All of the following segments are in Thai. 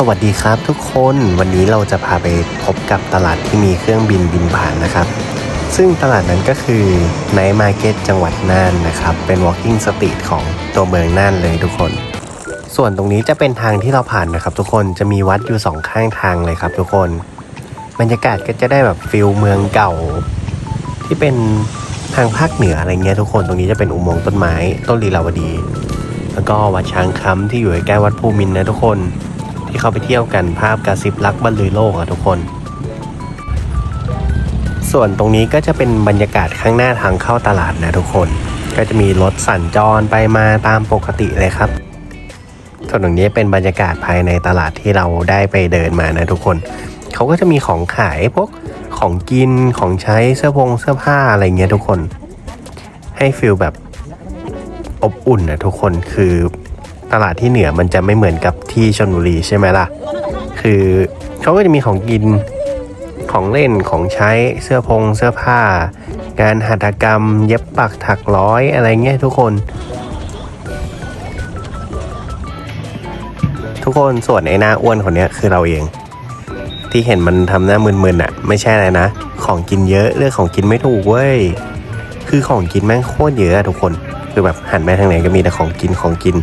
สวัสดีครับทุกคนวันนี้เราจะพาไปพบกับตลาดที่มีเครื่องบินบินผ่านนะครับ ซึ่งตลาดนั้นก็คือไนท์มาร์เก็ตจังหวัดน่านนะครับ เป็น walking street ของตัวเมืองน่านเลยทุกคน ส่วนตรงนี้จะเป็นทางที่เราผ่านนะครับ ทุกคนจะมีวัดอยู่สองข้างทางเลยครับ ทุกคนบรรยากาศก็จะได้แบบฟิลเมืองเก่า ที่เป็นทางภาคเหนืออะไรเงี้ยทุกคนตรงนี้จะเป็นอุโมงค์ต้นไม้ต้นลีลาวดี แล้วก็วัดช้างคำที่อยู่ใกล้วัดภูมินนะทุกคน ที่เขาไปเที่ยวกันภาพกระซิบรักบรรลือโลกอะทุกคน ส่วนตรงนี้ก็จะเป็นบรรยากาศข้างหน้าทางเข้าตลาดนะทุกคน ก็จะมีรถสัญจรไปมาตามปกติเลยครับ ส่วนตรงนี้เป็นบรรยากาศภายในตลาดที่เราได้ไปเดินมานะทุกคน เขาก็จะมีของขายพวกของกินของใช้เสื้อผงเสื้อผ้าอะไรเงี้ยทุกคน ให้ฟิลแบบอบอุ่นนะทุกคนคือ ตลาดที่เหนือมันจะไม่เหมือนกับที่ชลบุรีใช่ไหมล่ะ คือเขาก็จะมีของกินของเล่นของใช้เสื้อผงเสื้อผ้า งานหัตถกรรม เย็บปักถักร้อยอะไรเงี้ยทุกคน ทุกคนส่วนไอ้หน้าอ้วนคนนี้คือเราเอง ที่เห็นมันทำหน้ามึนๆอะ ไม่ใช่อะไรนะ ของกินเยอะเรื่องของกินไม่ถูกเว้ยคือของกินแม่งโคตรเยอะอะทุกคน คือแบบหันไปทางไหนก็มีแต่ของกินของกิน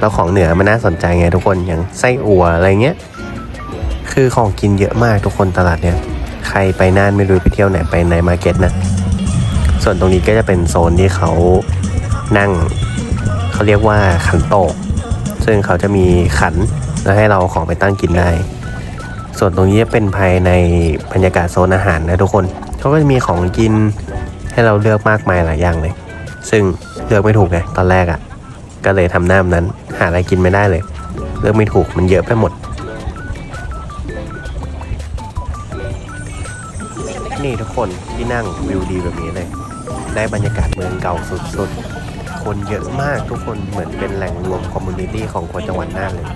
แล้วของเหนือมันน่าสนใจไงทุกคนอย่างไส้อั่วอะไรเงี้ยคือของกินเยอะมากทุกคนตลาดเนี้ยใครไปน่านไม่รู้ไปเที่ยวไหนไปในมาร์เก็ตนะ ส่วนตรงนี้ก็จะเป็นโซนที่เขานั่งเขาเรียกว่าขันโตก ซึ่งเขาจะมีขันแล้วให้เราของไปตั้งกินได้ ส่วนตรงนี้จะเป็นภายในบรรยากาศโซนอาหารนะทุกคนเขาก็จะมีของกินให้เราเลือกมากมายหลายอย่างเลย ซึ่งเลือกไม่ถูกไงตอนแรกอะ่ะ ก็เลยทำหน้าแบบนั้น หาอะไรกินไม่ได้เลย เลือกไม่ถูกมันเยอะไปหมด นี่ทุกคนที่นั่งวิวดีแบบนี้เลย ได้บรรยากาศเมืองเก่าสุดๆ คนเยอะมากทุกคนเหมือนเป็นแหล่งรวมคอมมูนิตี้ของคนจังหวัดน่านเลย